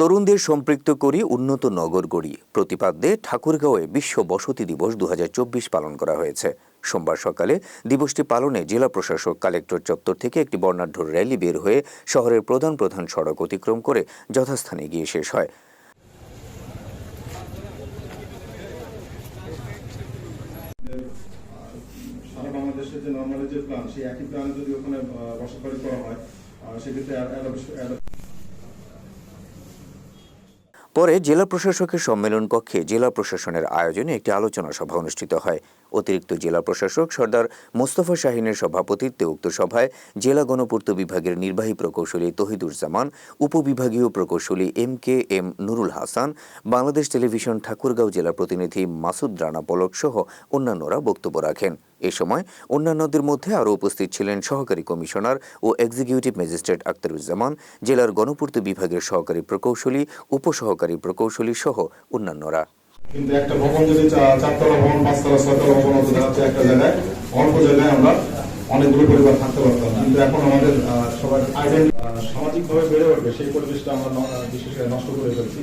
তরুণদের সম্পৃক্ত করি উন্নত নগর গড়ি প্রতিপাদ্যে ঠাকুরগাঁওয়ে বিশ্ব বসতি দিবস দু হাজার চব্বিশ পালন করা হয়েছে। সোমবার সকালে দিবসটি পালনে জেলা প্রশাসক কালেক্টর চত্বর থেকে একটি বর্ণাঢ্য র্যালি বের হয়ে শহরের প্রধান প্রধান সড়ক অতিক্রম করে যথাস্থানে গিয়ে শেষ হয়। সেক্ষেত্রে পরে জেলা প্রশাসকের সম্মেলন কক্ষে জেলা প্রশাসনের আয়োজনে একটি আলোচনা সভা অনুষ্ঠিত হয়। অতিরিক্ত জেলা প্রশাসক সর্দার মোস্তফা শাহিনের সভাপতিত্বে উক্ত সভায় জেলা গণপূর্ত বিভাগের নির্বাহী প্রকৌশলী তহিদুজ্জামান উপবিভাগীয় প্রকৌশলী M K M Nurul Hasan, Bangladesh television Thakurgaon জেলা প্রতিনিধি মাসুদ রানা পলক সহ অন্যান্যরা বক্তব্য রাখেন। এ সময় অন্যান্যদের মধ্যে আরও উপস্থিত ছিলেন সহকারী কমিশনার ও এক্সিকিউটিভ ম্যাজিস্ট্রেট আক্তারুজ্জামান জেলার গণপূর্ত বিভাগের সহকারী প্রকৌশলী, উপসহকারী প্রকৌশলী সহ অন্যান্যরা। কিন্তু একটা ভবন যদি চারতলা ভবন, পাঁচতলা, ছয়তলা ভবন হতো দেখা যাচ্ছে একটা জায়গায়, অল্প জায়গায় আমরা অনেকগুলো পরিবার থাকতে পারতাম। কিন্তু এখন আমাদের সবার আইডেন্টি সামাজিকভাবে বেড়ে উঠবে, সেই পরিবেশটা আমরা বিশেষ করে নষ্ট করে ফেলছি।